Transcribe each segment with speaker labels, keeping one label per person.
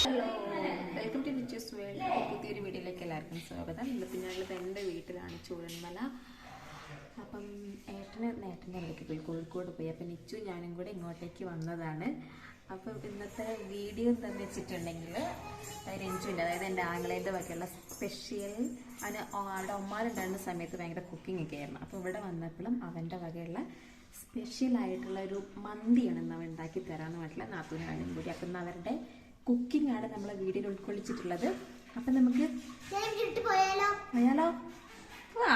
Speaker 1: hello welcome to Nichu's world പുതിയൊരു വീഡിയോയിലേക്ക് എല്ലാവർക്കും സ്വാഗതം ഇന്ന് ഞാനുള്ളത് എൻ്റെ വീട്ടിലാണ് ചൂരന്മല അപ്പം ഏട്ടന് നേട്ടൻ്റെ ഇടയ്ക്ക് പോയി കോഴിക്കോട് പോയി അപ്പം നിച്ചു ഞാനും കൂടെ ഇങ്ങോട്ടേക്ക് വന്നതാണ് അപ്പം ഇന്നത്തെ വീഡിയോ എന്താണെന്ന് വെച്ചിട്ടുണ്ടെങ്കിൽ രഞ്ജുവിൻ്റെ അതായത് എൻ്റെ ആംഗ്ലേൻ്റെ വകയുള്ള സ്പെഷ്യൽ അവന് ആളുടെ ഉമ്മാരുണ്ടായിരുന്ന സമയത്ത് ഭയങ്കര കുക്കിംഗ് ഒക്കെ ആയിരുന്നു അപ്പോൾ ഇവിടെ വന്നപ്പോഴും അവൻ്റെ വകയുള്ള സ്പെഷ്യൽ ആയിട്ടുള്ള ഒരു മന്തിയാണ് ഇന്ന് അവൻ ഉണ്ടാക്കി തരാമെന്ന് പറഞ്ഞിട്ടുള്ള നാത്തൂനാണും കൂടി അപ്പം അവരുടെ കുക്കിംഗ് ആണ് നമ്മളെ വീഡിയോയിൽ ഉൾക്കൊള്ളിച്ചിട്ടുള്ളത് അപ്പൊ നമുക്ക് പോയാലോ വാ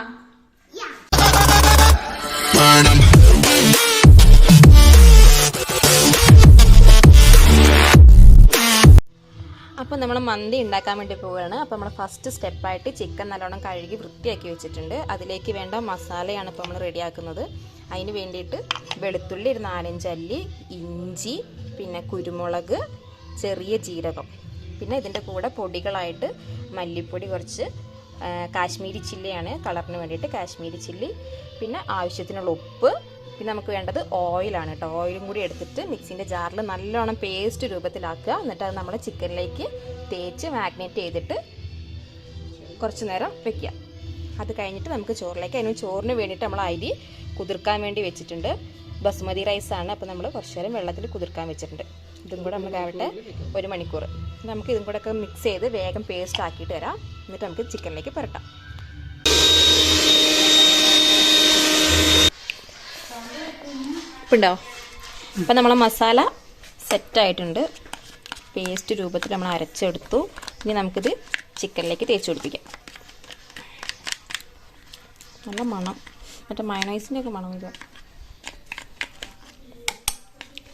Speaker 1: അപ്പോൾ നമ്മൾ മന്തി ഉണ്ടാക്കാൻ വേണ്ടി പോവുകയാണ് അപ്പോൾ നമ്മൾ ഫസ്റ്റ് സ്റ്റെപ്പായിട്ട് ചിക്കൻ നല്ലോണം കഴുകി വൃത്തിയാക്കി വെച്ചിട്ടുണ്ട് അതിലേക്ക് വേണ്ട മസാലയാണ് ഇപ്പോൾ നമ്മൾ റെഡിയാക്കുന്നത് അതിന് വേണ്ടിയിട്ട് വെളുത്തുള്ളി ഒരു നാലഞ്ചല്ലി അല്ലി ഇഞ്ചി പിന്നെ കുരുമുളക് ചെറിയ ജീരകം പിന്നെ ഇതിൻ്റെ കൂടെ പൊടികളായിട്ട് മല്ലിപ്പൊടി കുറച്ച് കാശ്മീരി ചില്ലിയാണ് കളറിന് വേണ്ടിയിട്ട് കാശ്മീരി ചില്ലി പിന്നെ ആവശ്യത്തിനുള്ള ഉപ്പ് പിന്നെ നമുക്ക് വേണ്ടത് ഓയിലാണ് കേട്ടോ ഓയിലും കൂടി എടുത്തിട്ട് മിക്സിൻ്റെ ജാറിൽ നല്ലോണം പേസ്റ്റ് രൂപത്തിലാക്കുക എന്നിട്ട് അത് നമ്മൾ ചിക്കനിലേക്ക് തേച്ച് മാഗ്നേറ്റ് ചെയ്തിട്ട് കുറച്ച് നേരം വെക്കുക അത് കഴിഞ്ഞിട്ട് നമുക്ക് ചോറിലേക്ക് അതിന് ചോറിന് വേണ്ടിയിട്ട് നമ്മൾ അരി കുതിർക്കാൻ വേണ്ടി വെച്ചിട്ടുണ്ട് ബസുമതി റൈസാണ് അപ്പോൾ നമ്മൾ കുറച്ച് നേരം വെള്ളത്തിൽ കുതിർക്കാൻ വെച്ചിട്ടുണ്ട് ഇതും കൂടെ നമുക്കാവട്ടെ ഒരു മണിക്കൂർ നമുക്ക് ഇതും കൂടെ ഒക്കെ മിക്സ് ചെയ്ത് വേഗം പേസ്റ്റ് ആക്കിയിട്ട് വരാം എന്നിട്ട് നമുക്ക് ചിക്കനിലേക്ക് പുരട്ടാം ഉപ്പുണ്ടാവും ഇപ്പം നമ്മളെ മസാല സെറ്റായിട്ടുണ്ട് പേസ്റ്റ് രൂപത്തിൽ നമ്മൾ അരച്ചെടുത്തു ഇനി നമുക്കിത് ചിക്കനിലേക്ക് തേച്ച് പിടിപ്പിക്കാം നല്ല മണം മറ്റേ മയണൈസിൻ്റെ ഒക്കെ മണം ഇത്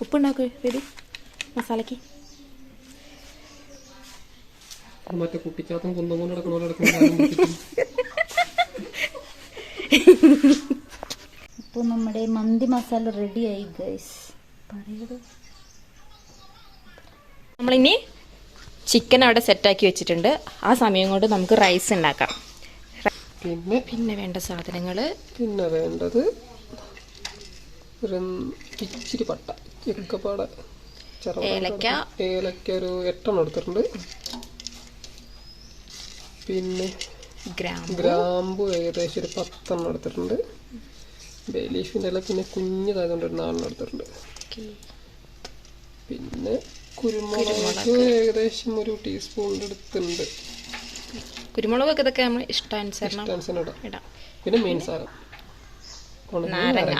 Speaker 1: ഉപ്പുണ്ടാക്കുക മസാലയ്ക്ക് മറ്റേ കുട്ടിച്ചാത്തം കുന്തം കൊണ്ട് ഇപ്പൊ നമ്മുടെ മന്തി മസാല റെഡി ആയി ഗൈസ് നമ്മളിനി ചിക്കൻ അവിടെ സെറ്റാക്കി വെച്ചിട്ടുണ്ട് ആ സമയം കൊണ്ട് നമുക്ക് റൈസ് ഉണ്ടാക്കാം പിന്നെ പിന്നെ വേണ്ട സാധനങ്ങൾ പിന്നെ വേണ്ടത് ഇച്ചിരി പട്ട ചിക്കപ്പാട ഏലക്ക ഏലക്ക ഒരു എട്ടെണ്ണം എടുത്തിട്ടുണ്ട് പിന്നെ ഗ്രാമ്പു ഏകദേശം ഒരു പത്തെണ്ണം എടുത്തിട്ടുണ്ട് ബേലീഫിൻ്റെ ഇല പിന്നെ കുഞ്ഞതായതുകൊണ്ട് ഒരു നാലെണ്ണം എടുത്തിട്ടുണ്ട് പിന്നെ കുരുമുളക് ഏകദേശം ഒരു ടീസ്പൂൺ എടുത്തിട്ടുണ്ട് കുരുമുളക് ഇതൊക്കെ നമ്മൾ ഇഷ്ടാനുസരണം ഇടാം പിന്നെ മീൻസാരം നാരങ്ങ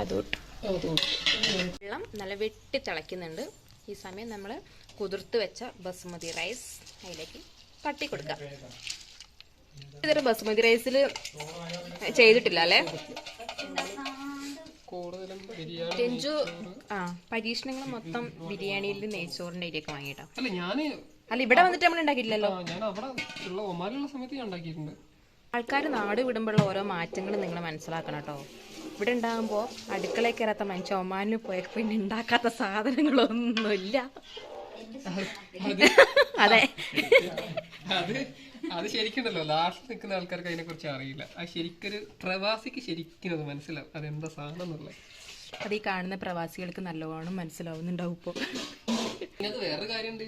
Speaker 1: അതോട്ട് വെള്ളം നല്ല വെട്ടി തിളയ്ക്കുന്നുണ്ട് ഈ സമയം നമ്മൾ കുതിർത്ത് വെച്ച ബസുമതി റൈസ് അതിലേക്ക് തട്ടി കൊടുക്കാം ഇതൊരു ബസുമതി റൈസിൽ ചെയ്തിട്ടില്ല അല്ലേ ടെഞ്ചു ആ പരീക്ഷണങ്ങൾ മൊത്തം ബിരിയാണിയിൽ നെയ്ച്ചോറിന്റെ ഇരിയൊക്കെ വാങ്ങിയിട്ടോ അല്ല ഇവിടെ വന്നിട്ട് നമ്മൾ ഉണ്ടാക്കിയിട്ടില്ലല്ലോ ആൾക്കാർ നാട് വിടുമ്പോഴുള്ള ഓരോ മാറ്റങ്ങൾ നിങ്ങൾ മനസ്സിലാക്കണം കേട്ടോ ഇവിടെ ഉണ്ടാകുമ്പോൾ അടുക്കളയിൽ കയറാത്ത മനുഷ്യ ഒമാനിൽ പോയപ്പോൾ പിന്നെ ഉണ്ടാക്കാത്ത സാധനങ്ങളൊന്നുമില്ല അതെ അത് അത് ശരിക്കുണ്ടല്ലോ ലാസ്റ്റിൽ നിൽക്കുന്ന ആൾക്കാർക്ക് അതിനെ കുറിച്ച് അറിയില്ല അത് ശരിക്കൊരു പ്രവാസിക്ക് ശരിക്കും അത് മനസ്സിലാവും അതെന്താ സാധനം അത് ഈ കാണുന്ന പ്രവാസികൾക്ക് നല്ലോണം മനസ്സിലാവുന്നുണ്ടാവും ഇപ്പോൾ വേറെ കാര്യമുണ്ട്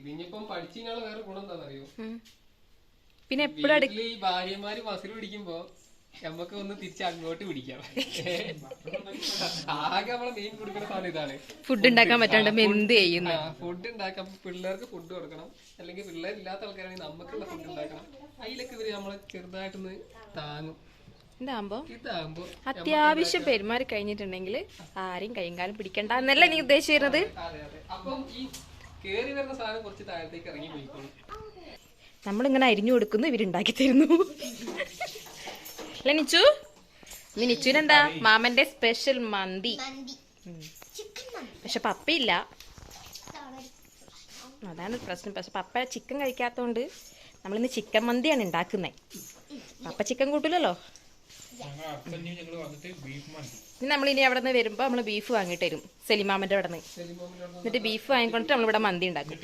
Speaker 1: ഇതിനിപ്പം പഠിച്ചതിനുള്ള വേറെ ഗുണം എന്താണെന്നറിയോ പിന്നെ എപ്പോഴും ഈ ഭാര്യമാര് ബസ്സിൽ പിടിക്കുമ്പോ നമുക്ക് ഒന്ന് തിരിച്ച് അങ്ങോട്ട് പിടിക്കാം ആകെ നമ്മളെ മെയിൻ കൊടുക്കുന്ന സാധനം ഇതാണ് ഫുഡ് ഉണ്ടാക്കാൻ പറ്റാണ്ട് എന്ത് ചെയ്യുന്ന ഫുഡ് ഉണ്ടാക്കാൻ പിള്ളേർക്ക് ഫുഡ് കൊടുക്കണം അല്ലെങ്കിൽ പിള്ളേരില്ലാത്ത ആൾക്കാരാണെങ്കിൽ നമുക്കുള്ള ഫുഡ് ഉണ്ടാക്കണം അതിലൊക്കെ ഇവര് നമ്മള് ചെറുതായിട്ടൊന്ന് താങ്ങും ഇതാകുമ്പോ അത്യാവശ്യം പെരുമാറി കഴിഞ്ഞിട്ടുണ്ടെങ്കിൽ ആരെയും കയ്യും കാലം പിടിക്കണ്ട എന്നല്ല നീ ഉദ്ദേശിച്ചിരുന്നത് ഈ കേറി വരുന്ന സാധനം കുറച്ച് താഴത്തേക്ക് നമ്മളിങ്ങനെ അരിഞ്ഞു കൊടുക്കുന്നു ഇവരുണ്ടാക്കി തരുന്നു അല്ലെ നിച്ചു മാമന്റെ സ്പെഷ്യൽ മന്തി പക്ഷെ പപ്പയില്ല അതാണ് പ്രശ്നം പക്ഷെ പപ്പ ചിക്കൻ കഴിക്കാത്തതുകൊണ്ട് നമ്മളിന്ന് ചിക്കൻ മന്തിയാണ് ഉണ്ടാക്കുന്നത് പപ്പ ചിക്കൻ കൂട്ടില്ലല്ലോ ഇനി നമ്മളിനി അവിടെ നിന്ന് വരുമ്പോൾ നമ്മൾ ബീഫ് വാങ്ങിയിട്ട് തരും സെലിമാമൻ്റെ അവിടെ നിന്ന് എന്നിട്ട് ബീഫ് വാങ്ങിക്കൊണ്ടിട്ട് നമ്മളിവിടെ മന്തി ഉണ്ടാക്കും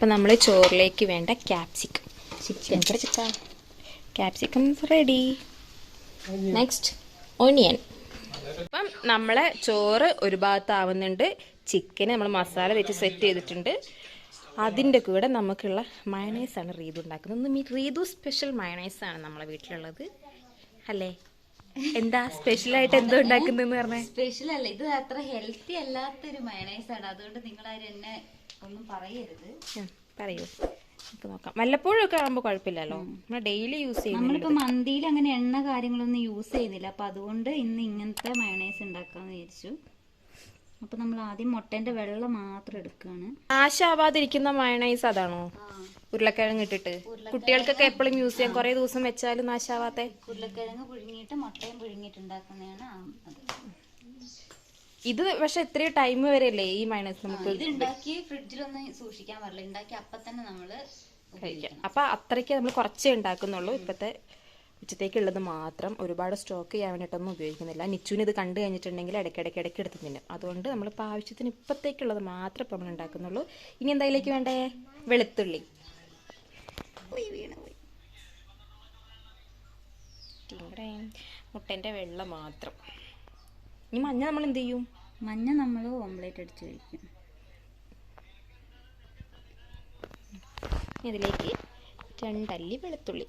Speaker 1: അപ്പം നമ്മൾ ചോറിലേക്ക് വേണ്ട capsicum chicken capsicum ready next onion അപ്പം നമ്മളെ ചോറ് ഒരു ഭാഗത്താവുന്നുണ്ട് ചിക്കന് നമ്മൾ മസാല വെച്ച് സെറ്റ് ചെയ്തിട്ടുണ്ട് അതിൻ്റെ കൂടെ നമുക്കുള്ള മയണൈസാണ് റീതു ഉണ്ടാക്കുന്നത് ഒന്ന് റീതു സ്പെഷ്യൽ മയണൈസാണ് നമ്മളെ വീട്ടിലുള്ളത് അല്ലേ എന്താ സ്പെഷ്യൽ ആയിട്ട് എന്തോ ഉണ്ടാക്കുന്നെന്ന് പറഞ്ഞാൽ സ്പെഷ്യൽ അല്ല ഇത് അത്ര ഹെൽത്തി അല്ലാത്തൊരു മയണൈസാണ് അതുകൊണ്ട് നിങ്ങൾ എന്നെ ഒന്നും പറയരുത് നോക്കാം ഒക്കെ കുഴപ്പമില്ലല്ലോ ഡെയിലി യൂസ് ചെയ്യും നമ്മളിപ്പോൾ മന്തിയിൽ അങ്ങനെ എണ്ണ കാര്യങ്ങളൊന്നും യൂസ് ചെയ്യുന്നില്ല അപ്പൊ അതുകൊണ്ട് ഇന്ന് ഇങ്ങനത്തെ മയണൈസ് ഉണ്ടാക്കാന്ന് വിചാരിച്ചു അപ്പൊ നമ്മൾ ആദ്യം മുട്ടന്റെ വെള്ളം മാത്രം എടുക്കുകയാണ് നാശാവാതിരിക്കുന്ന മയണൈസ് അതാണോ ഉരുളക്കിഴങ്ങ് ഇട്ടിട്ട് കുട്ടികൾക്കൊക്കെ എപ്പോഴും യൂസ് ചെയ്യാം കുറേ ദിവസം വെച്ചാലും നാശാവാത്ത ഉരുളക്കിഴങ്ങ് പുഴുങ്ങിയിട്ട് മുട്ടയും പുഴുങ്ങിയിട്ട് ഉണ്ടാക്കുന്നതാണ് ഇത് പക്ഷെ എത്ര ടൈം വരെ അല്ലേ ഈ മൈനസ് നമുക്ക് ഇത് സൂക്ഷിക്കാൻ അപ്പൊ തന്നെ അപ്പൊ അത്രയ്ക്ക് നമ്മൾ കുറച്ചേ ഉണ്ടാക്കുന്നുള്ളൂ ഇപ്പത്തെ ഉച്ചത്തേക്കുള്ളത് മാത്രം ഒരുപാട് സ്റ്റോക്ക് ചെയ്യാൻ വേണ്ടിയിട്ടൊന്നും ഉപയോഗിക്കുന്നില്ല നിച്ചുവിന് ഇത് കണ്ടു കഴിഞ്ഞിട്ടുണ്ടെങ്കിൽ ഇടയ്ക്കിടയ്ക്ക് ഇടയ്ക്ക് എടുത്ത് തിന്നും അതുകൊണ്ട് നമ്മളിപ്പോൾ ആവശ്യത്തിന് ഇപ്പത്തേക്കുള്ളത് മാത്രം ഇപ്പം നമ്മൾ ഉണ്ടാക്കുന്നുള്ളൂ ഇനി എന്തായാലേക്ക് വേണ്ടേ വെളുത്തുള്ളി മുട്ടേൻ്റെ വെള്ളം മാത്രം ഇനി മഞ്ഞ നമ്മൾ എന്ത് ചെയ്യും മഞ്ഞ നമ്മൾ ഓംലേറ്റ് അടിച്ച് കഴിക്കും ഇതിലേക്ക് രണ്ടല്ലി വെളുത്തുള്ളി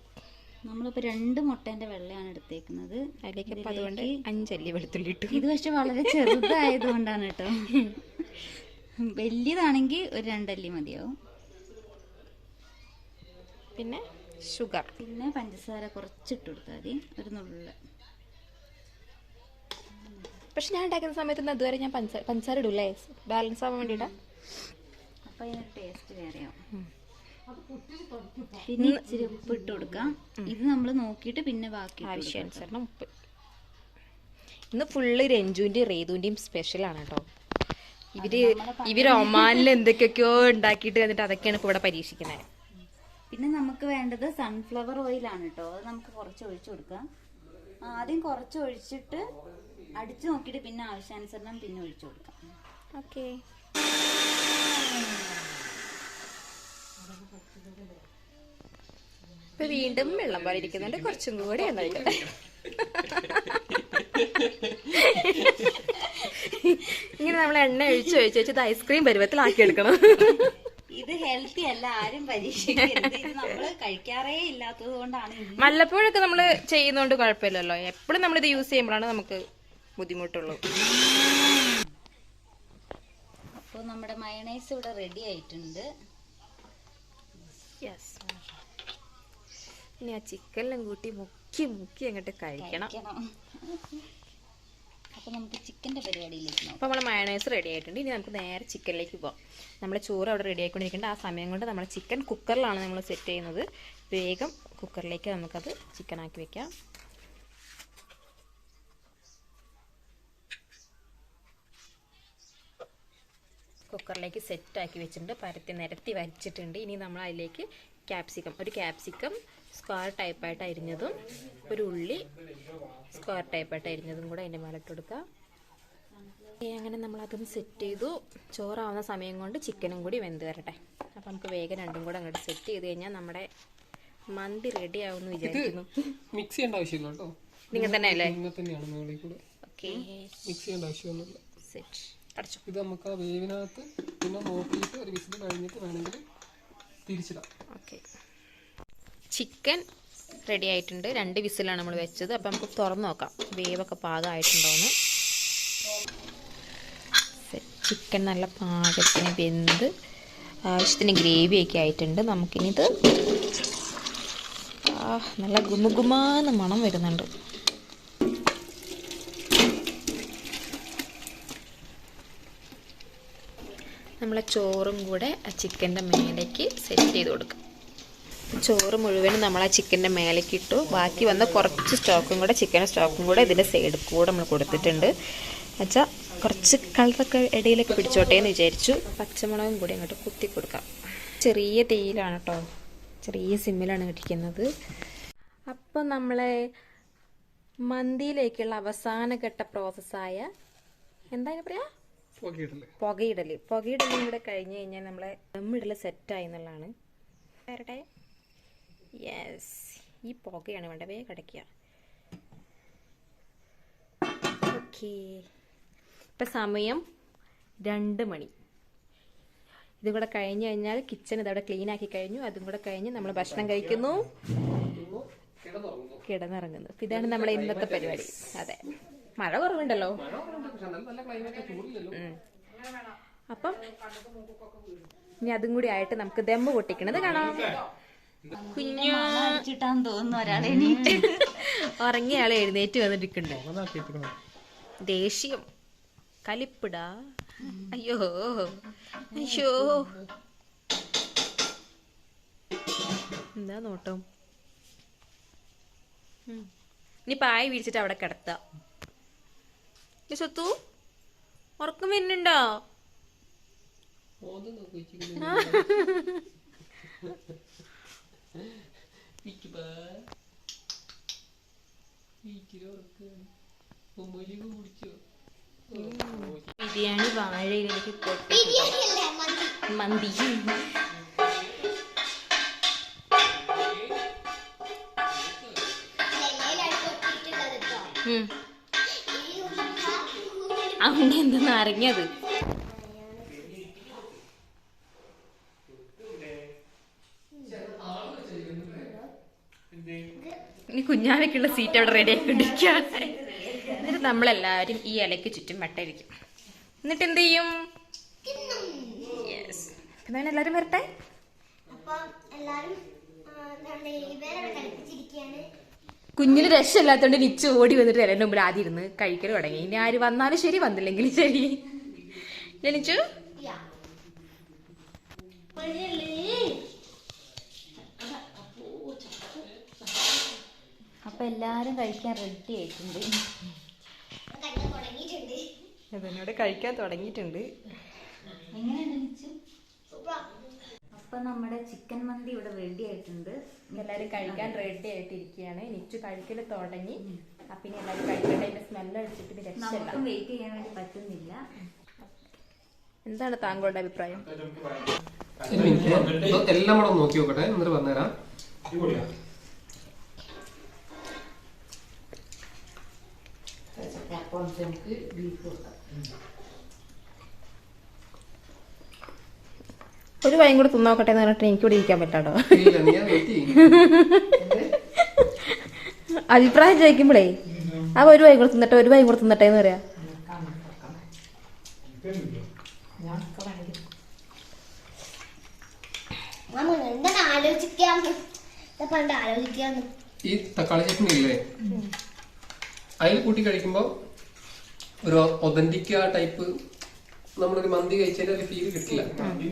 Speaker 1: നമ്മളിപ്പോൾ രണ്ട് മുട്ടേൻ്റെ വെള്ളയാണ് എടുത്തേക്കുന്നത് അതിലേക്ക് അതുകൊണ്ട് അഞ്ചല്ലി വെളുത്തുള്ളി ഇട്ടു ഇത് പക്ഷെ വളരെ കൊണ്ടാണ് കേട്ടോ വലിയതാണെങ്കിൽ ഒരു രണ്ടല്ലി മതിയാവും പിന്നെ ഷുഗർ പിന്നെ പഞ്ചസാര കുറച്ചിട്ട് കൊടുത്താൽ മതി ഒരു നുള്ള പക്ഷെ ഞാൻ ഉണ്ടാക്കുന്ന സമയത്ത് അതുവരെ ഞാൻ പഞ്ചസാര പഞ്ചസാര ഇടൂല്ലേ ബാലൻസ് ആവാൻ വേണ്ടിയിട്ടാ അപ്പോൾ ടേസ്റ്റ് ഇച്ചിരി ഉപ്പ് ഇട്ട് കൊടുക്കാം ഇത് നമ്മൾ നോക്കിയിട്ട് പിന്നെ ബാക്കി ആവശ്യാനുസരണം ഉപ്പ് ഇന്ന് ഫുള്ള് രഞ്ജുവിൻ്റെയും റേതുവിൻ്റെയും സ്പെഷ്യലാണ് കേട്ടോ ഇവര് ഇവര് ഒമാനിൽ എന്തൊക്കെയൊക്കെയോ ഉണ്ടാക്കിയിട്ട് വന്നിട്ട് അതൊക്കെയാണ് ഇപ്പൊ ഇവിടെ പരീക്ഷിക്കുന്നത് പിന്നെ നമുക്ക് വേണ്ടത് സൺഫ്ലവർ ആണ് കേട്ടോ അത് നമുക്ക് കുറച്ച് ഒഴിച്ചു കൊടുക്കാം ആദ്യം കുറച്ച് ഒഴിച്ചിട്ട് അടിച്ചു നോക്കിയിട്ട് പിന്നെ ആവശ്യാനുസരണം പിന്നെ ഒഴിച്ചു കൊടുക്കാം ഓക്കെ ഇപ്പൊ വീണ്ടും വെള്ളം പോലെ കുറച്ചും കൂടെ ഒന്നായിട്ട് ഇങ്ങനെ നമ്മൾ എണ്ണ ഒഴിച്ച് ഒഴിച്ച് വെച്ചത് ഐസ്ക്രീം ആക്കി എടുക്കണം ഇത് ഹെൽത്തി അല്ല ആരും നമ്മൾ കഴിക്കാറേ ഇല്ലാത്തത് കൊണ്ടാണ് മല്ലപ്പോഴൊക്കെ നമ്മൾ ചെയ്യുന്നോണ്ട് കുഴപ്പമില്ലല്ലോ എപ്പോഴും നമ്മൾ ഇത് യൂസ് ചെയ്യുമ്പോഴാണ് നമുക്ക് ബുദ്ധിമുട്ടുള്ളൂ അപ്പോൾ നമ്മുടെ മയണൈസ് ഇവിടെ റെഡി ആയിട്ടുണ്ട് യെസ് ഇനി ആ ചിക്കനെല്ലാം കൂട്ടി മുക്കി മുക്കി അങ്ങോട്ട് കഴിക്കണം അപ്പോൾ നമുക്ക് ചിക്കൻ്റെ പരിപാടിയിലേക്ക് അപ്പോൾ നമ്മൾ മയണൈസ് റെഡി ആയിട്ടുണ്ട് ഇനി നമുക്ക് നേരെ ചിക്കനിലേക്ക് പോകാം നമ്മൾ ചോറ് അവിടെ റെഡി ആയിക്കൊണ്ടിരിക്കേണ്ട ആ സമയം കൊണ്ട് നമ്മൾ ചിക്കൻ കുക്കറിലാണ് നമ്മൾ സെറ്റ് ചെയ്യുന്നത് വേഗം കുക്കറിലേക്ക് നമുക്കത് ചിക്കനാക്കി വെക്കാം കുക്കറിലേക്ക് സെറ്റാക്കി വെച്ചിട്ടുണ്ട് പരത്തി നിരത്തി വരച്ചിട്ടുണ്ട് ഇനി നമ്മൾ അതിലേക്ക് ക്യാപ്സിക്കം ഒരു ക്യാപ്സിക്കം സ്ക്വയർ ടൈപ്പായിട്ട് അരിഞ്ഞതും ഒരു ഉള്ളി സ്ക്വയർ ടൈപ്പായിട്ട് അരിഞ്ഞതും കൂടെ അതിൻ്റെ മേലിട്ട് അങ്ങനെ നമ്മളതും സെറ്റ് ചെയ്തു ചോറാവുന്ന സമയം കൊണ്ട് ചിക്കനും കൂടി വെന്ത് വരട്ടെ അപ്പം നമുക്ക് വേഗം രണ്ടും കൂടെ അങ്ങോട്ട് സെറ്റ് ചെയ്ത് കഴിഞ്ഞാൽ നമ്മുടെ മന്തി റെഡി ആവുമെന്ന് വിചാരിക്കുന്നു മിക്സ് ചെയ്യേണ്ട ആവശ്യമില്ല കേട്ടോ നിങ്ങൾ തന്നെ അല്ലേ ഓക്കെ മിക്സ് ചെയ്യേണ്ട ആവശ്യമൊന്നുമില്ല സെറ്റ് അടിച്ചു ഇത് നമുക്ക് ആ വേവിനകത്ത് പിന്നെ നോക്കിയിട്ട് ഒരു വിസിൽ കഴിഞ്ഞിട്ട് വേണമെങ്കിൽ തിരിച്ചിടാം ഓക്കെ ചിക്കൻ റെഡി ആയിട്ടുണ്ട് രണ്ട് വിസിലാണ് നമ്മൾ വെച്ചത് അപ്പം നമുക്ക് തുറന്നു നോക്കാം വേവൊക്കെ പാകമായിട്ടുണ്ടോന്ന് ചിക്കൻ നല്ല പാകത്തിന് വെന്ത് ആവശ്യത്തിന് ഗ്രേവിയൊക്കെ ആയിട്ടുണ്ട് നമുക്കിനിത് നല്ല ഗുമുഗുമാന്ന് മണം വരുന്നുണ്ട് നമ്മളെ ചോറും കൂടെ ആ ചിക്കൻ്റെ മേലേക്ക് സെറ്റ് ചെയ്ത് കൊടുക്കും ചോറ് മുഴുവനും നമ്മൾ ആ ചിക്കൻ്റെ മേലേക്ക് ഇട്ടു ബാക്കി വന്ന കുറച്ച് സ്റ്റോക്കും കൂടെ ചിക്കൻ സ്റ്റോക്കും കൂടെ ഇതിൻ്റെ സൈഡിൽ കൂടെ നമ്മൾ കൊടുത്തിട്ടുണ്ട് എന്നുവെച്ചാൽ കുറച്ച് കളറൊക്കെ ഇടയിലൊക്കെ പിടിച്ചോട്ടെ എന്ന് വിചാരിച്ചു പച്ചമുളകും കൂടി അങ്ങോട്ട് കുത്തി കൊടുക്കാം ചെറിയ തീയിലാണ് കേട്ടോ ചെറിയ സിമ്മിലാണ് കിട്ടിക്കുന്നത് അപ്പോൾ നമ്മളെ മന്തിയിലേക്കുള്ള അവസാന ഘട്ട പ്രോസസ്സായ എന്താ പറയുക പുകയിടല് പുകയിടലും കൂടെ കഴിഞ്ഞ് കഴിഞ്ഞാൽ നമ്മളെ സെറ്റ് സെറ്റായി എന്നുള്ളതാണ് വരട്ടെ യെസ് ഈ പുകയാണ് വേണ്ട വേഗം കിടക്കുക ഓക്കെ ഇപ്പം സമയം രണ്ട് മണി ഇതും കൂടെ കഴിഞ്ഞ് കഴിഞ്ഞാൽ കിച്ചൺ ഇതവിടെ ക്ലീൻ ആക്കി കഴിഞ്ഞു അതും കൂടെ കഴിഞ്ഞ് നമ്മൾ ഭക്ഷണം കഴിക്കുന്നു കിടന്നിറങ്ങുന്നു ഇതാണ് നമ്മുടെ ഇന്നത്തെ പരിപാടി അതെ മഴ കുറവുണ്ടല്ലോ അപ്പം ഇനി അതും കൂടി ആയിട്ട് നമുക്ക് ദമ്പ് പൊട്ടിക്കണത് കാണാം കുഞ്ഞു തോന്നുന്നു ഒരാളെ എണീറ്റ് എഴുന്നേറ്റ് വന്നിട്ടിരിക്കണ്ടോ ദേഷ്യം കലിപ്പിടാ അയ്യോ അയ്യോ എന്താ നോട്ടം ഇനി പായ വിരിച്ചിട്ട് അവിടെ കിടത്താം ലിസത്തു ഉറക്കം വരുന്നുണ്ടോ ബിരിയാണി വാഴയിലേക്ക് കൊട്ടി മന്തി ഉം അവിടെ എന്ത് അറിഞ്ഞത് ഇനി കുഞ്ഞാവയ്ക്കുള്ള സീറ്റ് അവിടെ റെഡി ആക്കിക്കൊണ്ടിരിക്കുകയാണ് എന്നിട്ട് നമ്മളെല്ലാവരും ഈ ഇലയ്ക്ക് ചുറ്റും വട്ടയിരിക്കും എന്നിട്ട് എന്ത് ചെയ്യും യെസ് പിന്നെ എല്ലാവരും വരട്ടെ അപ്പം എല്ലാവരും കുഞ്ഞിന് രക്ഷമില്ലാത്തോണ്ട് നിച്ച് ഓടി വന്നിട്ട് എൻ്റെ മുമ്പിൽ ആദ്യം ഇരുന്ന് കഴിക്കൽ തുടങ്ങി ഇനി ആര് വന്നാലും ശരി വന്നില്ലെങ്കിൽ ശരി ലനിച്ചു അപ്പൊ എല്ലാരും കഴിക്കാൻ റെഡി ആയിട്ടുണ്ട് എന്നോട് കഴിക്കാൻ തുടങ്ങിയിട്ടുണ്ട് എങ്ങനെയാണ് അപ്പൊ നമ്മുടെ ചിക്കൻ മന്തി ഇവിടെ റെഡി ആയിട്ടുണ്ട് എല്ലാരും കഴിക്കാൻ റെഡി ആയിട്ടിരിക്കുകയാണ് നിച്ചു കഴിക്കൽ തുടങ്ങി അപ്പൊ ഇനി എല്ലാരും കഴിക്കട്ടെ അതിന്റെ സ്മെല്ല് അടിച്ചിട്ട് നമുക്ക് വെയിറ്റ് ചെയ്യാൻ വേണ്ടി പറ്റുന്നില്ല എന്താണ് താങ്കളുടെ അഭിപ്രായം എല്ലാം കൂടെ നോക്കി നോക്കട്ടെ എന്നിട്ട് പറഞ്ഞുതരാം അപ്പം നമുക്ക് ബീഫ് കൊടുക്കാം ഒരു വൈൻ കൂടെ തിന്നോക്കട്ടെ എന്ന് പറഞ്ഞിട്ട് എനിക്കിവിടെ ഇരിക്കാൻ പറ്റാട്ടോ അഭിപ്രായം ചോദിക്കുമ്പോഴേ ആ ഒരു വൈൻ കൂടെ തിന്നട്ടെ ഒരു വൈൻ കൂടെ തിന്നട്ടെ എന്ന് പറയാ ഈ തക്കാളി ചട്നി ഇല്ലേ അതിൽ കൂട്ടി കഴിക്കുമ്പോ ഒരു ഒതന്റിക് ടൈപ്പ് നമ്മളൊരു മന്തി കഴിച്ചതിന്റെ ഒരു ഫീൽ കിട്ടില്ല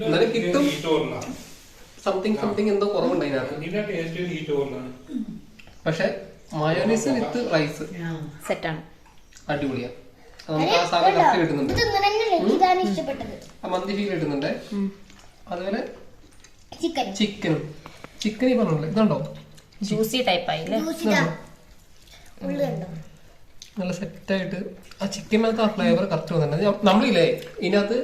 Speaker 1: എന്നാലും കിട്ടും സംതിങ് സംതിങ് എന്തോ കുറവുണ്ട് അതിനകത്ത് പക്ഷെ മയോനൈസ് വിത്ത് റൈസ് സെറ്റാണ് അടിപൊളിയാ നമുക്ക് ആ സാധനം മന്തി ഫീൽ കിട്ടുന്നുണ്ട് അതുപോലെ ചിക്കനും ചിക്കൻ ഈ പറഞ്ഞില്ലേ ഇതുണ്ടോ ജ്യൂസി ടൈപ്പ് ആയില്ലേ നല്ല സെറ്റായിട്ട് ആ ചിക്കൻ മേലത്തെ ആ ഫ്ലേവർ കറക്റ്റ് വന്നിട്ടുണ്ട് നമ്മളില്ലേ ഇതിനകത്ത്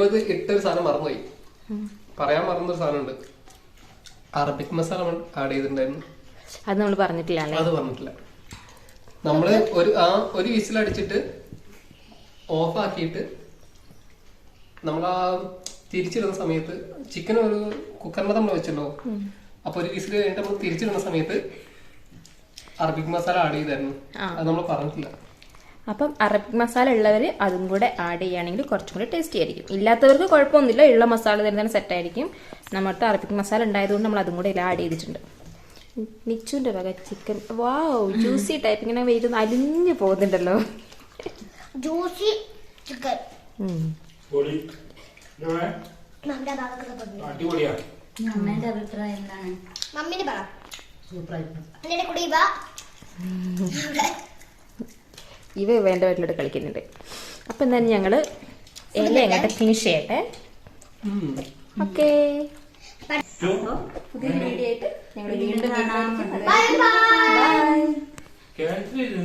Speaker 1: കോത്ത് ഇട്ടൊരു സാധനം മറന്നുപോയി പറയാൻ മറന്നൊരു സാധനമുണ്ട് അറബിക് മസാല ആഡ് ചെയ്തിട്ടുണ്ടായിരുന്നു അത് നമ്മൾ പറഞ്ഞിട്ടില്ല അത് പറഞ്ഞിട്ടില്ല നമ്മൾ ഒരു ആ ഒരു വിസിൽ അടിച്ചിട്ട് ഓഫ് ആക്കിയിട്ട് നമ്മൾ ആ തിരിച്ചിടുന്ന സമയത്ത് ചിക്കൻ ഒരു കുക്കറിനകത്ത് നമ്മൾ വെച്ചല്ലോ അപ്പൊ ഒരു വിസിൽ കഴിഞ്ഞിട്ട് നമ്മൾ തിരിച്ചിടുന്ന സമയത്ത് അറബിക് മസാല ആഡ് ചെയ്തായിരുന്നു അത് നമ്മൾ പറഞ്ഞിട്ടില്ല അപ്പം അറബിക് മസാല ഉള്ളവർ അതും കൂടെ ആഡ് ചെയ്യുകയാണെങ്കിൽ കുറച്ചും കൂടി ടേസ്റ്റി ആയിരിക്കും ഇല്ലാത്തവർക്ക് കുഴപ്പമൊന്നുമില്ല ഉള്ള മസാല തന്നെ സെറ്റ് ആയിരിക്കും നമ്മുടെ അറബിക് മസാല ഉണ്ടായതുകൊണ്ട് നമ്മൾ അതും കൂടെ എല്ലാം ആഡ് ചെയ്തിട്ടുണ്ട് നിച്ചുവിൻ്റെ വക ചിക്കൻ വാവ് ജ്യൂസി ടൈപ്പ് ഇങ്ങനെ വരുന്ന അലിഞ്ഞു പോകുന്നുണ്ടല്ലോ ജ്യൂസി ചിക്കൻ അഭിപ്രായം എന്താണ് മമ്മിന് പറ ഇവ ഇവൻ്റെ വീട്ടിലോട്ട് കളിക്കുന്നുണ്ട് അപ്പൊ എന്തായാലും ഞങ്ങള് എല്ലാം എങ്ങോട്ട് ഫിനിഷ് ചെയ്യട്ടെ ഓക്കെ പുതിയ വീഡിയോ ആയിട്ട് ഞങ്ങൾ വീണ്ടും